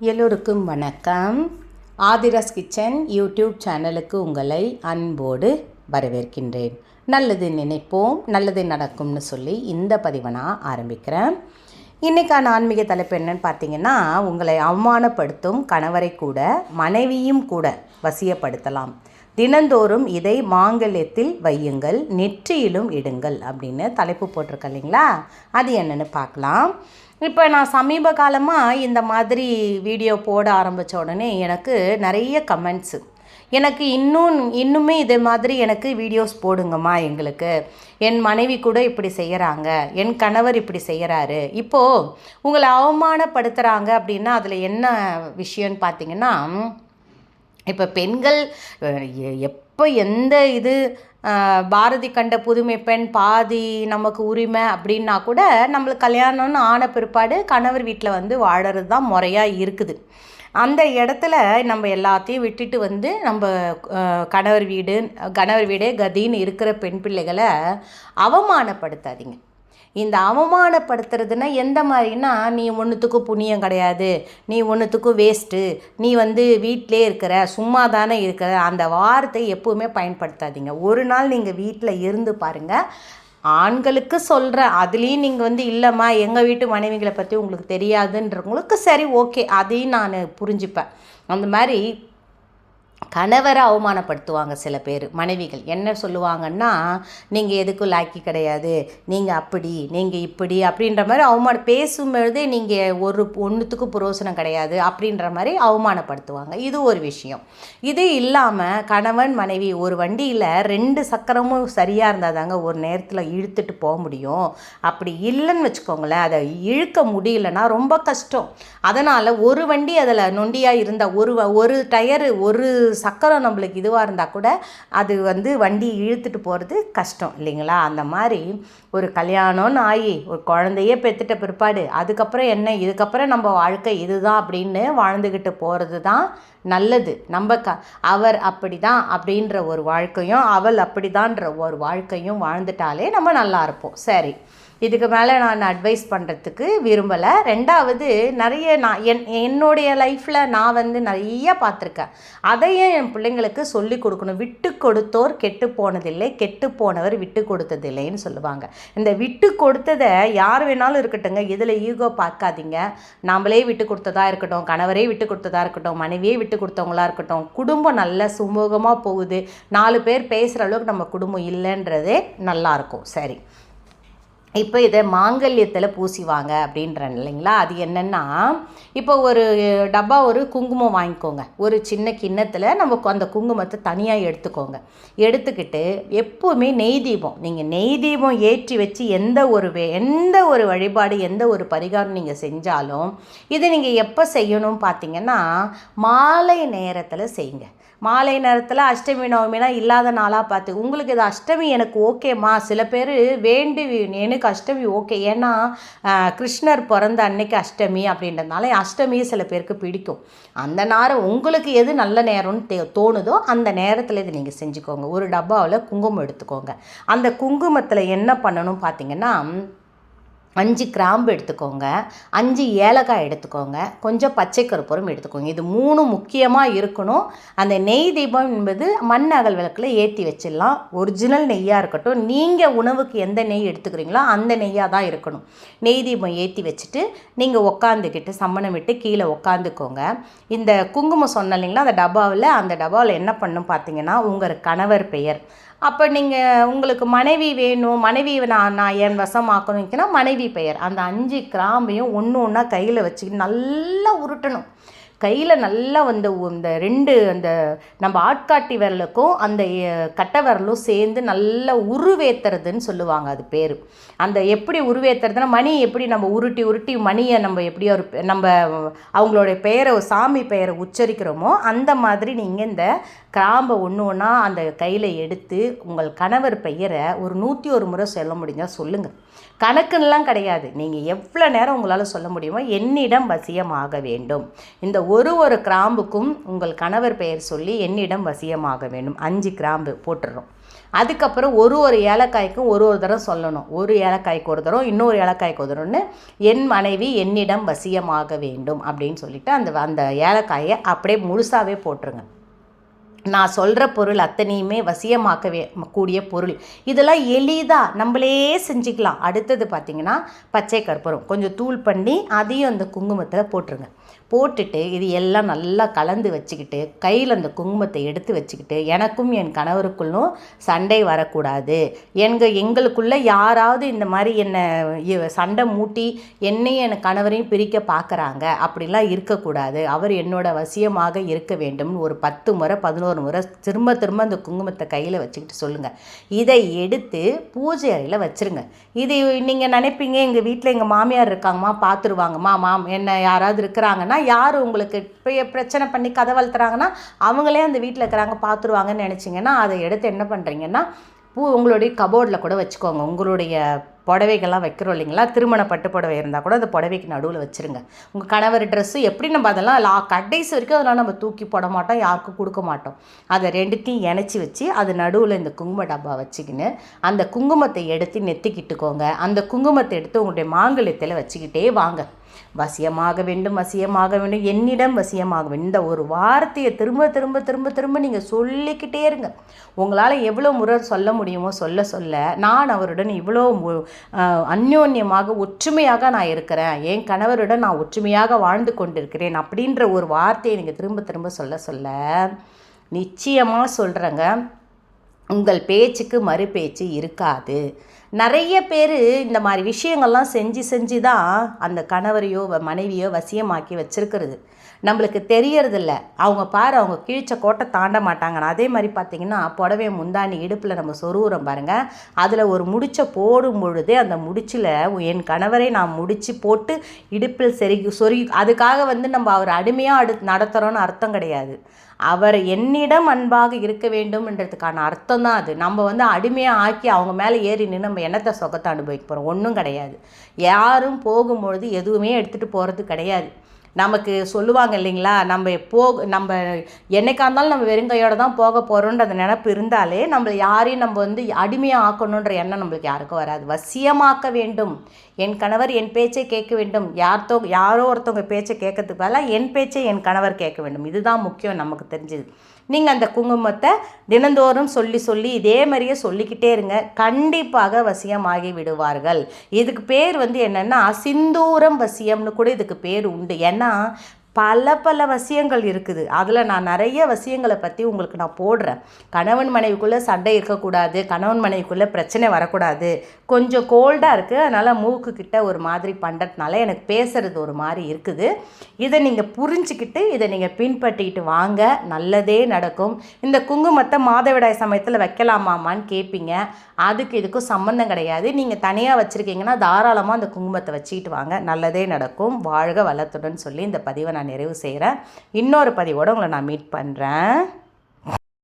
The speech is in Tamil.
எல்லோருக்கும் வணக்கம். ஆதிராஸ் கிச்சன் யூடியூப் சேனலுக்கு உங்களை அன்போடு வரவேற்கின்றேன். நல்லது நினைப்போம் நல்லது நடக்கும்னு சொல்லி இந்த பதிவை நான் ஆரம்பிக்கிறேன். இன்றைக்கான ஆன்மீக தலைப்பு என்னன்னு பார்த்தீங்கன்னா உங்களை அவமானப்படுத்தும் கணவரை கூட மனைவியும் கூட வசியப்படுத்தலாம். தினந்தோறும் இதை மாங்கல்யத்தில் வையுங்கள் நெற்றியிலும் இடுங்கள் அப்படின்னு தலைப்பு போட்டிருக்க இல்லைங்களா? அது என்னென்னு பார்க்கலாம். இப்போ நான் சமீப காலமாக இந்த மாதிரி வீடியோ போட ஆரம்பித்த உடனே எனக்கு நிறைய கமெண்ட்ஸு எனக்கு இன்னும் இன்னுமே இதே மாதிரி எனக்கு வீடியோஸ் போடுங்கம்மா எங்களுக்கு. என் மனைவி கூட இப்படி செய்கிறாங்க என் கணவர் இப்படி செய்கிறாரு இப்போது உங்களை அவமானப்படுத்துகிறாங்க அப்படின்னா அதில் என்ன விஷயம்னு பார்த்தீங்கன்னா இப்போ பெண்கள் எப் இப்போ எந்த இது பாரதி கண்ட புதுமை பெண் பாதி நமக்கு உரிமை அப்படின்னா கூட நம்மளுக்கு கல்யாணம்னு ஆன பிற்பாடு கணவர் வீட்டில் வந்து வாழறது தான் முறையாக இருக்குது. அந்த இடத்துல நம்ம எல்லாத்தையும் விட்டுட்டு வந்து நம்ம கணவர் வீடு கணவர் வீடே கதின்னு இருக்கிற பெண் பிள்ளைகளை அவமானப்படுத்தாதீங்க. இந்த அவமானப்படுத்துறதுன்னா எந்த மாதிரின்னா நீ ஒன்றுத்துக்கும் புண்ணியம் கிடையாது. நீ ஒன்றுத்துக்கும் வேஸ்ட்டு நீ வந்து வீட்டிலே இருக்கிற சும்மா தானே இருக்கிற அந்த வார்த்தை எப்போவுமே பயன்படுத்தாதீங்க. ஒரு நாள் நீங்கள் வீட்டில் இருந்து பாருங்கள் ஆண்களுக்கு சொல்கிறேன் அதுலேயும் நீங்கள் வந்து இல்லைம்மா எங்கள் வீட்டு மனைவிகளை பற்றி உங்களுக்கு தெரியாதுன்றவங்களுக்கு சரி ஓகே அதையும் நான் புரிஞ்சுப்பேன். அந்த மாதிரி கணவரை அவமானப்படுத்துவாங்க சில பேர் மனைவிகள். என்ன சொல்லுவாங்கன்னா நீங்கள் எதுக்கும் லாக்கி கிடையாது. நீங்கள் அப்படி நீங்கள் இப்படி அப்படின்ற மாதிரி அவமான பேசும்பொழுதே நீங்கள் ஒரு ஒன்றுத்துக்கும் புரோசனம் கிடையாது அப்படின்ற மாதிரி அவமானப்படுத்துவாங்க. இது ஒரு விஷயம். இது இல்லாமல் கணவன் மனைவி ஒரு வண்டியில் ரெண்டு சக்கரமும் சரியாக இருந்தால் தாங்க ஒரு நேரத்தில் இழுத்துட்டு போக முடியும். அப்படி இல்லைன்னு வச்சுக்கோங்களேன் அதை இழுக்க முடியலன்னா ரொம்ப கஷ்டம். அதனால் ஒரு வண்டி அதில் நொண்டியாக இருந்தால் ஒரு வ- ஒரு டயரு ஒரு சக்கரம் நம்மளுக்கு இதுவாக இருந்தால் கூட அது வந்து வண்டி இழுத்துட்டு போகிறது கஷ்டம் இல்லைங்களா? அந்த மாதிரி ஒரு கல்யாணம்னு ஆகி ஒரு குழந்தையே பெற்றுட்ட பிற்பாடு அதுக்கப்புறம் என்ன? இதுக்கப்புறம் நம்ம வாழ்க்கை இதுதான் அப்படின்னு வாழ்ந்துக்கிட்டு போகிறது தான் நல்லது. நம்ம க அவர் அப்படி தான் அப்படின்ற ஒரு வாழ்க்கையும் அவள் அப்படிதான்ற ஒரு வாழ்க்கையும் வாழ்ந்துட்டாலே நம்ம நல்லா இருப்போம். சரி. இதுக்கு மேலே நான் அட்வைஸ் பண்ணுறதுக்கு விரும்பலை. ரெண்டாவது நிறைய நான் என் என்னுடைய லைஃப்பில் நான் வந்து நிறைய பார்த்துருக்கேன். அதையும் என் பிள்ளைங்களுக்கு சொல்லி கொடுக்கணும். விட்டு கொடுத்தோர் கெட்டு போனதில்லை கெட்டு போனவர் விட்டு கொடுத்ததில்லைன்னு சொல்லுவாங்க. இந்த விட்டு கொடுத்ததை யார் வேணாலும் இருக்கட்டுங்க இதில் ஈகோ பார்க்காதீங்க. நாமளே விட்டு கொடுத்ததா இருக்கட்டும் கணவரே விட்டு கொடுத்ததா இருக்கட்டும் மனைவியே விட்டு கொடுத்தவங்களா இருக்கட்டும் குடும்பம் நல்ல சுமூகமாக போகுது. நாலு பேர் பேசுகிற அளவுக்கு நம்ம குடும்பம் இல்லைன்றதே நல்லாயிருக்கும் சரி. இப்போ இதை மாங்கல்யத்தில் பூசிவாங்க அப்படின்றேன் இல்லைங்களா? அது என்னென்னா இப்போ ஒரு டப்பா ஒரு குங்குமம் வாங்கிக்கோங்க. ஒரு சின்ன கிண்ணத்தில் நம்ம அந்த குங்குமத்தை தனியாக எடுத்துக்கோங்க. எடுத்துக்கிட்டு எப்போவுமே நெய் தீபம் நீங்கள் நெய் தீபம் ஏற்றி வச்சு எந்த ஒரு வே எந்த ஒரு வழிபாடு எந்த ஒரு பரிகாரம் நீங்கள் செஞ்சாலும் இதை நீங்கள் எப்போ செய்யணும் பார்த்தீங்கன்னா மாலை நேரத்தில் செய்யுங்க. மாலை நேரத்தில் அஷ்டமி நவமினா இல்லாத நாளாக பார்த்து உங்களுக்கு இது அஷ்டமி எனக்கு ஓகேம்மா. சில பேர் வேண்டி எனக்கு அஷ்டமி ஓகே. ஏன்னா கிருஷ்ணர் பிறந்த அன்னைக்கு அஷ்டமி அப்படின்றதுனால அஷ்டமி சில பேருக்கு பிடிக்கும். அந்த நேரம் உங்களுக்கு எது நல்ல நேரம்னு தே தோணுதோ அந்த நேரத்தில் இதை நீங்கள் செஞ்சுக்கோங்க. ஒரு டப்பாவில் குங்குமம் எடுத்துக்கோங்க. அந்த குங்குமத்தில் என்ன பண்ணணும் பார்த்தீங்கன்னா அஞ்சு கிராம்பு எடுத்துக்கோங்க. அஞ்சு ஏலக்காய் எடுத்துக்கோங்க. கொஞ்சம் பச்சை கருப்பூரம் எடுத்துக்கோங்க. இது மூணு முக்கியமாக இருக்கணும். அந்த நெய் தீபம் என்பது மண் அகல் விளக்கில் ஏற்றி வச்சிடலாம். ஒரிஜினல் நெய்யாக இருக்கட்டும். நீங்கள் உணவுக்கு எந்த நெய் எடுத்துக்கிறீங்களோ அந்த நெய்யாக தான் இருக்கணும். நெய் தீபம் ஏற்றி வச்சுட்டு நீங்கள் உக்காந்துக்கிட்டு சம்மணம் விட்டு கீழே உக்காந்துக்கோங்க. இந்த குங்குமம் சொன்ன இல்லைங்களா? அந்த டப்பாவில் அந்த டப்பாவில் என்ன பண்ணும் பார்த்தீங்கன்னா உங்கள் கணவர் பெயர். அப்போ நீங்கள் உங்களுக்கு மனைவி வேணும் மனைவி நான் நான் என் வசமாக்கணும்னா மனைவி பெயர். அந்த அஞ்சு கிராம்பையும் ஒன்று ஒன்றா கையில் வச்சுக்கிட்டு நல்லா உருட்டணும். கையில் நல்லா வந்து இந்த ரெண்டு அந்த நம்ம ஆட்காட்டி விரலுக்கும் அந்த எ- கட்டை விரலும் சேர்ந்து நல்லா உருவேத்துறதுன்னு சொல்லுவாங்க அது பேர். அந்த எப்படி உருவேத்துறதுன்னா மணி எப்படி நம்ம உருட்டி உருட்டி மணியை நம்ம எப்படி ஒரு நம்ம அவங்களுடைய பெயரை சாமி பெயரை உச்சரிக்கிறோமோ அந்த மாதிரி நீங்கள் இந்த கிராம்பை ஒன்று ஒன்றா அந்த கையில் எடுத்து உங்கள் கணவர் பெயரை ஒரு நூற்றி ஒரு முறை சொல்ல முடிஞ்சால் சொல்லுங்கள் கணக்குன்னெலாம் கிடையாது. நீங்கள் எவ்வளோ நேரம் உங்களால் சொல்ல முடியுமோ என்னிடம் வசியமாக வேண்டும். இந்த ஒரு ஒரு கிராம்புக்கும் உங்கள் கணவர் பெயர் சொல்லி என்னிடம் வசியமாக வேண்டும். அஞ்சு கிராம்பு போட்டுடுறோம். அதுக்கப்புறம் ஒரு ஒரு ஏலக்காய்க்கும் ஒரு ஒரு தரம் சொல்லணும். ஒரு ஏலக்காய்க்கு ஒரு தரம் இன்னொரு ஏலக்காய்க்கு ஒரு தரம்னு என் மனைவி என்னிடம் வசியமாக வேண்டும் அப்படின்னு சொல்லிட்டு அந்த அந்த ஏலக்காயை அப்படியே முழுசாகவே போட்டுருங்க. நான் சொல்கிற பொருள் அத்தனையுமே வசியமாக்கவே கூடிய பொருள். இதெல்லாம் எளிதாக நம்மளே செஞ்சுக்கலாம். அடுத்தது பார்த்திங்கன்னா பச்சை கற்பூரம். கொஞ்சம் தூள் பண்ணி அதையும் அந்த குங்குமத்தில் போட்டுருங்க. போட்டுட்டு இது எல்லாம் நல்லா கலந்து வச்சுக்கிட்டு கையில் அந்த குங்குமத்தை எடுத்து வச்சுக்கிட்டு எனக்கும் என் கணவருக்குள்ளும் சண்டை வரக்கூடாது. எங்கள் எங்களுக்குள்ளே யாராவது இந்த மாதிரி என்னை சண்டை மூட்டி என்னையும் என் கணவரையும் பிரிக்க பார்க்குறாங்க அப்படிலாம் இருக்கக்கூடாது. அவர் என்னோட வசியமாக இருக்க வேண்டும்னு ஒரு பத்து முறை பதினோரு முறை திரும்ப திரும்ப அந்த குங்குமத்தை கையில் வச்சுக்கிட்டு சொல்லுங்கள் இதை எடுத்து பூஜை அறையில் வச்சுருங்க. இது நீங்கள் நினைப்பீங்க எங்கள் வீட்டில் எங்கள் மாமியார் இருக்காங்கம்மா பார்த்துருவாங்கம்மா மாம் என்ன யாராவது இருக்கிறாங்க இருக்கிறாங்கன்னா யார் உங்களுக்கு இப்போ பிரச்சனை பண்ணி கதை வளர்த்துறாங்கன்னா அவங்களே அந்த வீட்டில் இருக்கிறாங்க பார்த்துருவாங்கன்னு நினச்சிங்கன்னா அதை எடுத்து என்ன பண்ணுறீங்கன்னா பூ உங்களுடைய கபோர்டில் கூட வச்சுக்கோங்க. உங்களுடைய புடவைகள்லாம் வைக்கிறோம் இல்லைங்களா? திருமண பட்டு புடவை இருந்தால் கூட அந்த புடவைக்கு நடுவில் வச்சுருங்க. உங்கள் கணவர் ட்ரெஸ்ஸு எப்படி நம்ம அதெல்லாம் லா கடைசி வரைக்கும் அதெல்லாம் நம்ம தூக்கி போட மாட்டோம் யாருக்கும் கொடுக்க மாட்டோம். அதை ரெண்டுத்தையும் இணைச்சி வச்சு அது நடுவில் இந்த குங்கும டப்பா வச்சுக்கின்னு அந்த குங்குமத்தை எடுத்து நெத்திக்கிட்டுக்கோங்க. அந்த குங்குமத்தை எடுத்து உங்களுடைய மாங்கல்யத்தில் வச்சுக்கிட்டே வாங்க. வசியமாக வேண்டும் வசியமாக வேண்டும். என்னிடம் வசியமாக வேண்டும். இந்த ஒரு வார்த்தையை திரும்ப திரும்ப திரும்ப திரும்ப நீங்கள் சொல்லிக்கிட்டே இருங்க. உங்களால் எவ்வளோ முறை சொல்ல முடியுமோ சொல்ல சொல்ல நான் அவருடன் இவ்வளோ மு- அந்யோன்யமாக ஒற்றுமையாக நான் இருக்கிறேன். என் கணவருடன் நான் ஒற்றுமையாக வாழ்ந்து கொண்டிருக்கிறேன் அப்படின்ற ஒரு வார்த்தையை நீங்கள் திரும்ப திரும்ப சொல்ல சொல்ல நிச்சயமாக சொல்கிறேங்க உங்கள் பேச்சுக்கு மறு பேச்சு இருக்காது. நிறைய பேர் இந்த மாதிரி விஷயங்கள்லாம் செஞ்சு செஞ்சு தான் அந்த கணவரையோ வ- மனைவியோ வசியமாக்கி வச்சிருக்கிறது. நம்மளுக்கு தெரியறதில்ல. அவங்க பாரு அவங்க கிழிச்ச கோட்டை தாண்ட மாட்டாங்கன்னு அதே மாதிரி பார்த்தீங்கன்னா புடவை முந்தாணி இடுப்பில் நம்ம சொருகுறோம் பாருங்கள் அதில் ஒரு முடிச்சை போடும் பொழுதே அந்த முடிச்சில் என் கணவரை நான் முடிச்சு போட்டு இடுப்பில் செருகி சொருகி அதுக்காக வந்து நம்ம அவர் அடிமையாக அடு நடத்துகிறோன்னு அர்த்தம் கிடையாது. அவர் என்னிடம் அன்பாக இருக்க வேண்டும்ன்றதுக்கான அர்த்தம் தான் அது. நம்ம வந்து அடிமையாக ஆக்கி அவங்க மேலே ஏறி நின்று நம்ம என்னத்தை சொகத்தை அனுபவிக்க போகிறோம் ஒன்றும் கிடையாது. யாரும் போகும்பொழுது எதுவுமே எடுத்துகிட்டு போகிறது கிடையாது. நமக்கு சொல்லுவாங்க இல்லைங்களா? நம்ம போக நம்ம என்னைக்கா இருந்தாலும் நம்ம வெறுங்கையோடு தான் போக போகிறோன்ற அந்த நினப்பு இருந்தாலே நம்ம யாரையும் நம்ம வந்து அடிமையாக ஆக்கணுன்ற எண்ணம் நம்மளுக்கு யாருக்கும் வராது. வசியமாக்க வேண்டும். என் கணவர் என் பேச்சை கேட்க வேண்டும். யார்த்தோ யாரோ ஒருத்தவங்க பேச்சை கேட்கறதுக்கு பதிலாக என் பேச்சை என் கணவர் கேட்க வேண்டும். இதுதான் முக்கியம் நமக்கு தெரிஞ்சது. நீங்கள் அந்த குங்குமத்தை தினந்தோறும் சொல்லி சொல்லி இதே மாதிரியே சொல்லிக்கிட்டே இருங்க. கண்டிப்பாக வசியமாகி விடுவார்கள். இதுக்கு பேர் வந்து என்னென்னா சிந்தூரம் வசியம்னு கூட இதுக்கு பேர் உண்டு. ஏன்னா பல பல வசியங்கள் இருக்குது. அதில் நான் நிறைய வசியங்களை பற்றி உங்களுக்கு நான் போடுறேன். கணவன் மனைவிக்குள்ளே சண்டை இருக்கக்கூடாது கணவன் மனைவிக்குள்ளே பிரச்சனை வரக்கூடாது. கொஞ்சம் கோல்டாக இருக்குது அதனால் மூக்கு கிட்ட ஒரு மாதிரி பண்ணுறதுனால எனக்கு பேசுகிறது ஒரு மாதிரி இருக்குது. இதை நீங்கள் புரிஞ்சுக்கிட்டு இதை நீங்கள் பின்பற்றிக்கிட்டு வாங்க. நல்லதே நடக்கும். இந்த குங்குமத்தை மாதவிடாய் சமயத்தில் வைக்கலாமாமான்னு கேட்பீங்க அதுக்கு இதுக்கும் சம்மந்தம் கிடையாது. நீங்கள் தனியாக வச்சுருக்கீங்கன்னா தாராளமாக அந்த குங்குமத்தை வச்சுக்கிட்டு வாங்க. நல்லதே நடக்கும். வாழ்க வளத்துடன் சொல்லி இந்த பதிவை நான் நிறைவு செய்கிறேன். இன்னொரு பதிவோடு உங்களை நான் மீட் பண்ணுறேன்